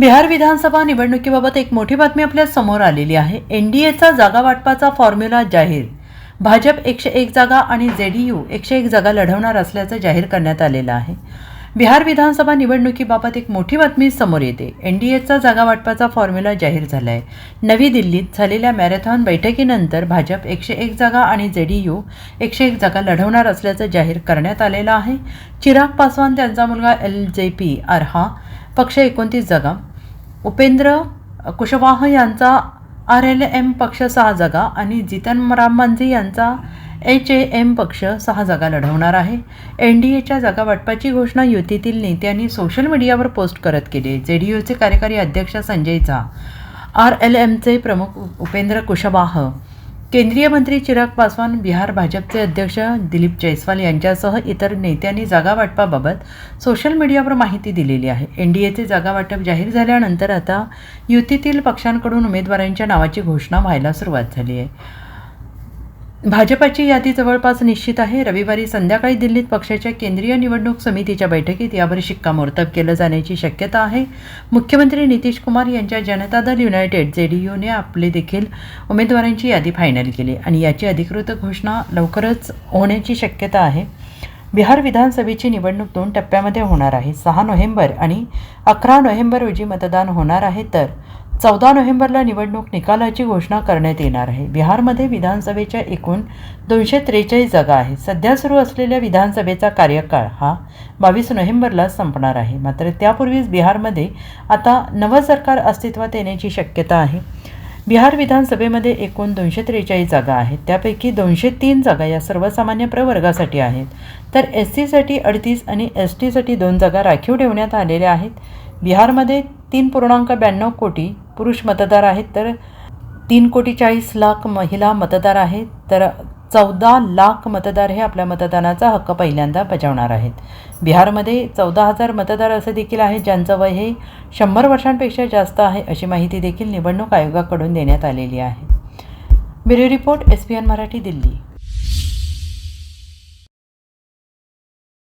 बिहार विधानसभा निवडणुकीबाबत एक मोठी बातमी आपल्यासमोर आलेली आहे. एन डी एचा जागा वाटपाचा फॉर्म्युला जाहीर. भाजप एकशे एक जागा आणि जे डी यू एकशे एक जागा लढवणार असल्याचं जाहीर करण्यात आलेलं आहे. बिहार विधानसभा निवडणुकीबाबत एक मोठी बातमी समोर येते. एन डी एचा जागा वाटपाचा फॉर्म्युला जाहीर झाला आहे नवी दिल्लीत झालेल्या मॅरेथॉन बैठकीनंतर भाजप एकशे एक जागा आणि जे डी यू एकशे एक जागा लढवणार असल्याचं जाहीर करण्यात आलेलं आहे. चिराग पासवान त्यांचा मुलगा एल जे पी अर्हा पक्ष एकोणतीस जागा उपेंद्र कुशवाह यांचा आर एल एम पक्ष सहा जागा आणि जितन राम मांझी यांचा एच ए एम पक्ष सहा जागा लढवणार आहे. एन डी एच्या जागा वाटपाची घोषणा युतीतील नेत्यांनी सोशल मीडियावर पोस्ट करत केली. जे डी यूचे कार्यकारी अध्यक्ष संजय झा आर एल एमचे प्रमुख उपेंद्र कुशवाह केंद्रीय मंत्री चिराग पासवान बिहार भाजपचे अध्यक्ष दिलीप जयस्वाल यांच्यासह इतर नेत्यांनी जागावाटपाबाबत सोशल मीडियावर माहिती दिलेली आहे. एन डी एचे जागावाटप जाहीर झाल्यानंतर आता युतीतील पक्षांकडून उमेदवारांच्या नावाची घोषणा व्हायला सुरुवात झाली आहे. भाजपाची यादी जवळपास निश्चित आहे. रविवारी संध्याकाळी दिल्लीत पक्षाच्या केंद्रीय निवडणूक समितीच्या बैठकीत यावर शिक्कामोर्तब केलं जाण्याची शक्यता आहे. मुख्यमंत्री नितीश कुमार यांच्या जनता दल युनायटेड जे डी यूने आपले देखील उमेदवारांची यादी फायनल केली आणि याची अधिकृत घोषणा लवकरच होण्याची शक्यता आहे. बिहार विधानसभेची निवडणूक दोन टप्प्यामध्ये होणार आहे. सहा नोव्हेंबर आणि अकरा नोव्हेंबर रोजी मतदान होणार आहे. तर चौदा नोव्हेंबरला निवडणूक निकालाची घोषणा करण्यात येणार आहे. बिहारमध्ये विधानसभेच्या एकूण दोनशे त्रेचाळीस जागा आहेत. सध्या सुरू असलेल्या विधानसभेचा कार्यकाळ हा बावीस नोव्हेंबरला संपणार आहे. मात्र त्यापूर्वीच बिहारमध्ये आता नवं सरकार अस्तित्वात येण्याची शक्यता आहे. बिहार विधानसभेमध्ये एकूण दोनशे त्रेचाळीस जागा आहेत. त्यापैकी दोनशे तीन जागा या सर्वसामान्य प्रवर्गासाठी आहेत. तर एस सीसाठी अडतीस आणि एस टीसाठी दोन जागा राखीव ठेवण्यात आलेल्या आहेत. बिहारमध्ये तीन पूर्णांक ब्याण्णव कोटी पुरुष मतदार आहेत तर तीन कोटी चाळीस लाख महिला मतदार आहेत तर चौदा लाख मतदार हे आपल्या मतदानाचा हक्क पहिल्यांदा बजावणार आहेत. बिहारमध्ये चौदा हजार मतदार असे देखील आहेत ज्यांचं वय हे शंभर वर्षांपेक्षा जास्त आहे अशी माहिती देखील निवडणूक आयोगाकडून देण्यात आलेली आहे. Bureau report S P N Marathi Delhi.